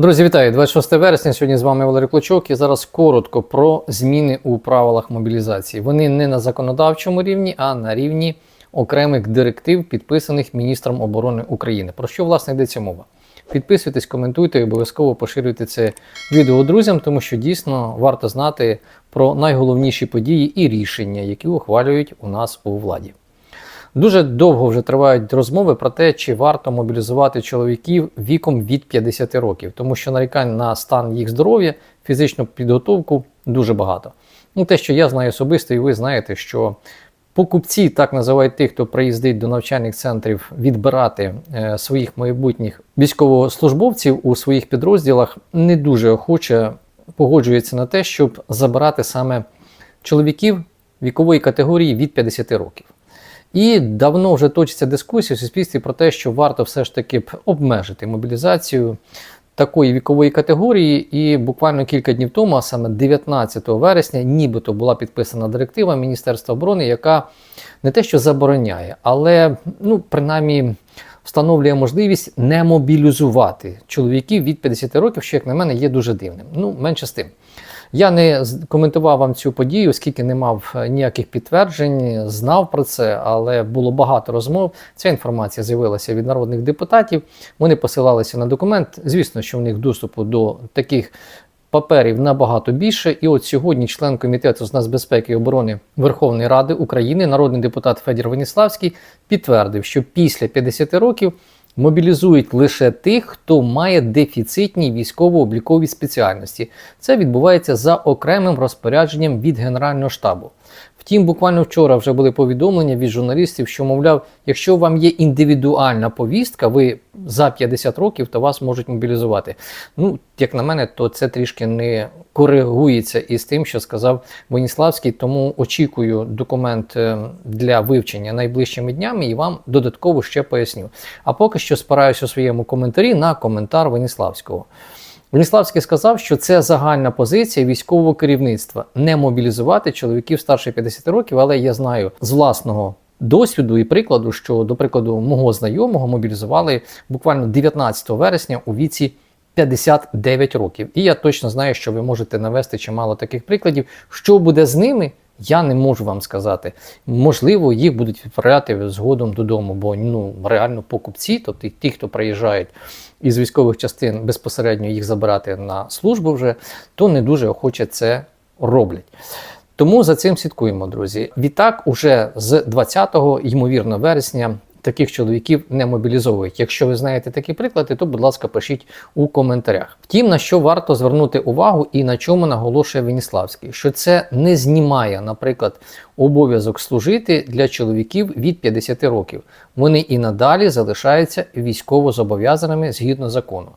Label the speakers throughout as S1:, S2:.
S1: Друзі, вітаю! 26 вересня. Сьогодні з вами Валерій Клочок. І зараз коротко про зміни у правилах мобілізації. Вони не на законодавчому рівні, а на рівні окремих директив, підписаних міністром оборони України. Про що власне йдеться мова? Підписуйтесь, коментуйте і обов'язково поширюйте це відео друзям, тому що дійсно варто знати про найголовніші події і рішення, які ухвалюють у нас у владі. Дуже довго вже тривають розмови про те, чи варто мобілізувати чоловіків віком від 50 років, тому що нарікань на стан їх здоров'я, фізичну підготовку дуже багато. Ну, те, що я знаю особисто, і ви знаєте, що покупці, так називають тих, хто приїздить до навчальних центрів відбирати е, своїх майбутніх військовослужбовців у своїх підрозділах, не дуже охоче погоджується на те, щоб забирати саме чоловіків вікової категорії від 50 років. І давно вже точиться дискусія в суспільстві про те, що варто все ж таки обмежити мобілізацію такої вікової категорії. І буквально кілька днів тому, а саме 19 вересня, нібито була підписана директива Міністерства оборони, яка не те, що забороняє, але ну, принаймні встановлює можливість не мобілізувати чоловіків від 50 років, що, як на мене, є дуже дивним. Ну, менше з тим. Я не коментував вам цю подію, оскільки не мав е, ніяких підтверджень, знав про це, але було багато розмов. Ця інформація з'явилася від народних депутатів. Вони посилалися на документ. Звісно, що в них доступу до таких паперів набагато більше. І от сьогодні член комітету з нацбезпеки і оборони Верховної Ради України, народний депутат Федір Веніславський, підтвердив, що після 50 років мобілізують лише тих, хто має дефіцитні військово-облікові спеціальності. Це відбувається за окремим розпорядженням від Генерального штабу. Втім, буквально вчора вже були повідомлення від журналістів, що, мовляв, якщо вам є індивідуальна повістка, ви за 50 років, то вас можуть мобілізувати. Ну, як на мене, то це трішки не коригується із тим, що сказав Веніславський, тому очікую документ е, для вивчення найближчими днями і вам додатково ще поясню. А поки що спираюся у своєму коментарі на коментар Веніславського. Веніславський сказав, що це загальна позиція військового керівництва не мобілізувати чоловіків старше 50 років, але я знаю з власного досвіду і прикладу, що, до прикладу, мого знайомого мобілізували буквально 19 вересня у віці 59 років. І я точно знаю, що ви можете навести чимало таких прикладів. Що буде з ними? Я не можу вам сказати. Можливо, їх будуть відправляти згодом додому, бо ну реально покупці, тобто ті, хто приїжджають із військових частин безпосередньо їх забирати на службу вже, то не дуже охоче це роблять. Тому за цим слідкуємо, друзі. Відтак, уже з 20 ймовірно, вересня таких чоловіків не мобілізовують. Якщо ви знаєте такі приклади, то, будь ласка, пишіть у коментарях. Втім, на що варто звернути увагу і на чому наголошує Веніславський, що це не знімає, наприклад, обов'язок служити для чоловіків від 50 років. Вони і надалі залишаються військово зобов'язаними згідно закону.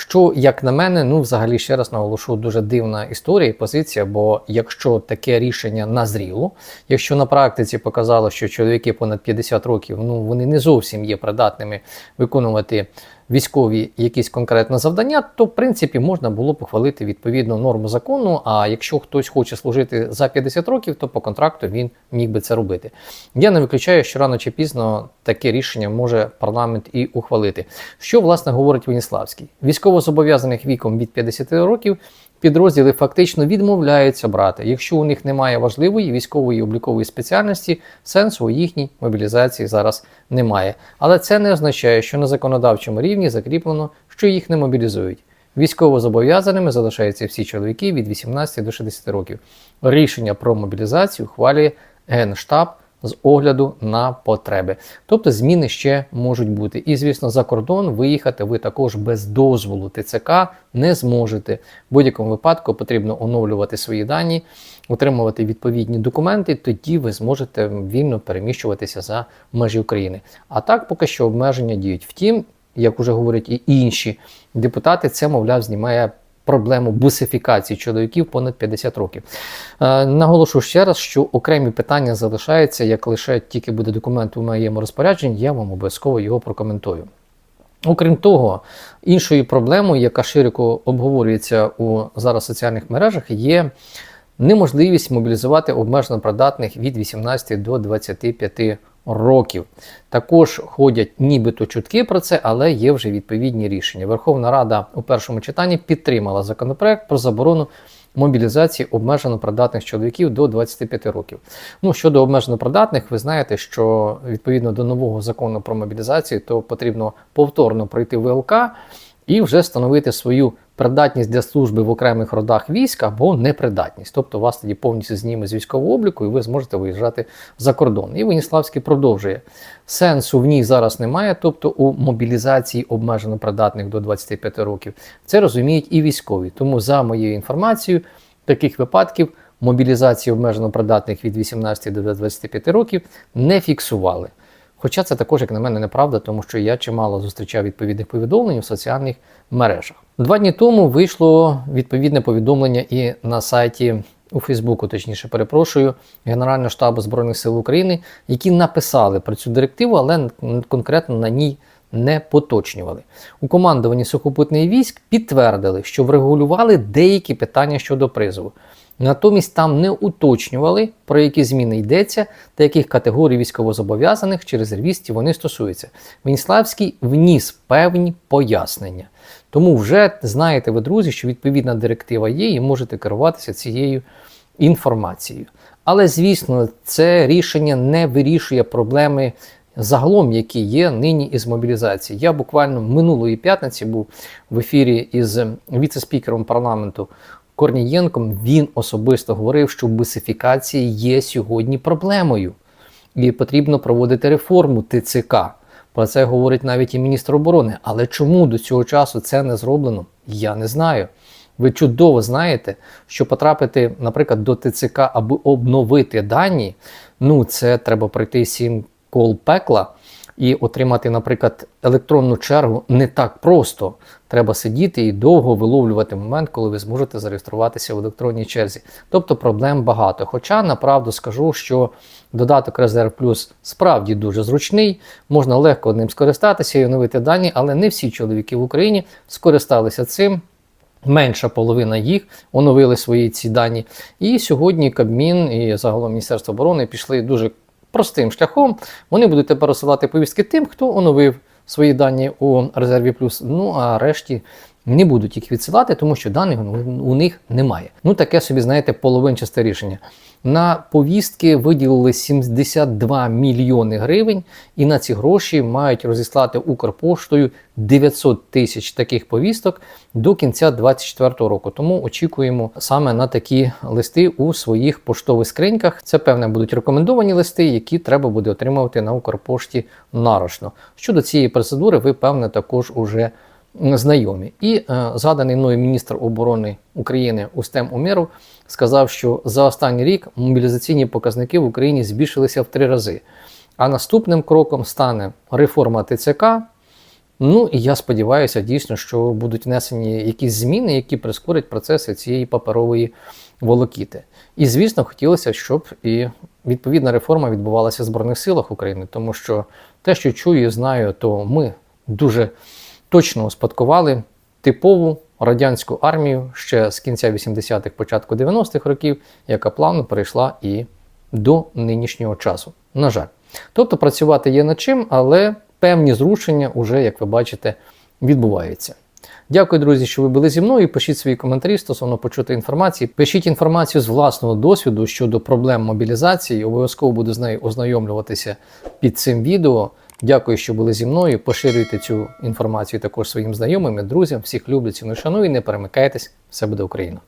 S1: Що, як на мене, ну взагалі ще раз наголошу, дуже дивна історія і позиція. Бо якщо таке рішення назріло, якщо на практиці показало, що чоловіки понад 50 років ну вони не зовсім є придатними виконувати військові якісь конкретне завдання, то в принципі можна було похвалити відповідну норму закону. А якщо хтось хоче служити за 50 років, то по контракту він міг би це робити. Я не виключаю, що рано чи пізно таке рішення може парламент і ухвалити. Що власне говорить Веніславський? Військовозобов'язаних віком від 50 років. Підрозділи фактично відмовляються брати, якщо у них немає важливої військової облікової спеціальності, сенсу у їхній мобілізації зараз немає. Але це не означає, що на законодавчому рівні закріплено, що їх не мобілізують. Військовозобов'язаними залишаються всі чоловіки від 18 до 60 років. Рішення про мобілізацію ухвалює Генштаб з огляду на потреби. Тобто зміни ще можуть бути. І, звісно, за кордон виїхати ви також без дозволу ТЦК не зможете. В будь-якому випадку потрібно оновлювати свої дані, отримувати відповідні документи, тоді ви зможете вільно переміщуватися за межі України. А так поки що обмеження діють. Втім, як уже говорять і інші депутати, це, мовляв, знімає проблему бусифікації чоловіків понад 50 років. Е, наголошу ще раз, що окремі питання залишаються, як лише тільки буде документ у моєму розпорядженні, я вам обов'язково його прокоментую. Окрім того, іншою проблемою, яка широко обговорюється у зараз соціальних мережах, є неможливість мобілізувати обмежено придатних від 18 до 25 років. Також ходять нібито чутки про це, але є вже відповідні рішення. Верховна Рада у першому читанні підтримала законопроект про заборону мобілізації обмежено придатних чоловіків до 25 років. Ну щодо обмежено придатних, ви знаєте, що відповідно до нового закону про мобілізацію, то потрібно повторно пройти ВЛК і вже встановити свою придатність для служби в окремих родах військ або непридатність. Тобто вас тоді повністю зніме з військового обліку, і ви зможете виїжджати за кордон. І Веніславський продовжує. Сенсу в ній зараз немає, тобто у мобілізації обмежено придатних до 25 років. Це розуміють і військові. Тому, за моєю інформацією, таких випадків мобілізації обмежено придатних від 18 до 25 років не фіксували. Хоча це також, як на мене, неправда, тому що я чимало зустрічав відповідних повідомлень у соціальних мережах. Два дні тому вийшло відповідне повідомлення і на сайті у Фейсбуку, точніше, перепрошую, Генерального штабу Збройних сил України, які написали про цю директиву, але конкретно на ній не поточнювали. У командуванні сухопутних військ підтвердили, що врегулювали деякі питання щодо призову. Натомість там не уточнювали, про які зміни йдеться та яких категорій військовозобов'язаних чи резервістів вони стосуються. Веніславський вніс певні пояснення. Тому вже знаєте ви, друзі, що відповідна директива є, і можете керуватися цією інформацією. Але, звісно, це рішення не вирішує проблеми загалом, які є нині із мобілізації. Я буквально минулої п'ятниці був в ефірі із віце-спікером парламенту Корнієнком. Він особисто говорив, що бусифікація є сьогодні проблемою, і потрібно проводити реформу ТЦК. Про це говорить навіть і міністр оборони. Але чому до цього часу це не зроблено? Я не знаю. Ви чудово знаєте, що потрапити, наприклад, до ТЦК, аби обновити дані, ну це треба пройти сім кол пекла і отримати, наприклад, електронну чергу не так просто. Треба сидіти і довго виловлювати момент, коли ви зможете зареєструватися в електронній черзі. Тобто проблем багато. Хоча направду скажу, що додаток Резерв Плюс справді дуже зручний, можна легко ним скористатися і оновити дані, але не всі чоловіки в Україні скористалися цим. Менша половина їх оновили свої ці дані. І сьогодні Кабмін і загалом Міністерство оборони пішли дуже простим шляхом. Вони будуть тепер розсилати повістки тим, хто оновив свої дані у резерві плюс. Ну а решті не будуть їх відсилати, тому що даних у них немає. Ну таке собі, знаєте, половинчасте рішення. На повістки виділили 72 мільйони гривень, і на ці гроші мають розіслати Укрпоштою 900 тисяч таких повісток до кінця 2024 року. Тому очікуємо саме на такі листи у своїх поштових скриньках. Це певне будуть рекомендовані листи, які треба буде отримувати на Укрпошті нарочно. Щодо цієї процедури, ви певне також уже знайомі. І е, згаданий мною міністр оборони України Устем Умєров сказав, що за останній рік мобілізаційні показники в Україні збільшилися в три рази. А наступним кроком стане реформа ТЦК. Ну і я сподіваюся, дійсно, що будуть внесені якісь зміни, які прискорять процеси цієї паперової волокіти. І, звісно, хотілося, щоб і відповідна реформа відбувалася в Збройних силах України, тому що те, що чую і знаю, то ми дуже точно успадкували типову радянську армію ще з кінця 80-х, початку 90-х років, яка плавно перейшла і до нинішнього часу. На жаль. Тобто працювати є над чим, але певні зрушення вже, як ви бачите, відбуваються. Дякую, друзі, що ви були зі мною. Пишіть свої коментарі стосовно почутої інформації. Пишіть інформацію з власного досвіду щодо проблем мобілізації. Обов'язково буду з нею ознайомлюватися під цим відео. Дякую, що були зі мною. Поширюйте цю інформацію також своїм знайомим, і друзям. Всіх люблю, ціную, шаную. Не перемикайтесь, все буде Україна.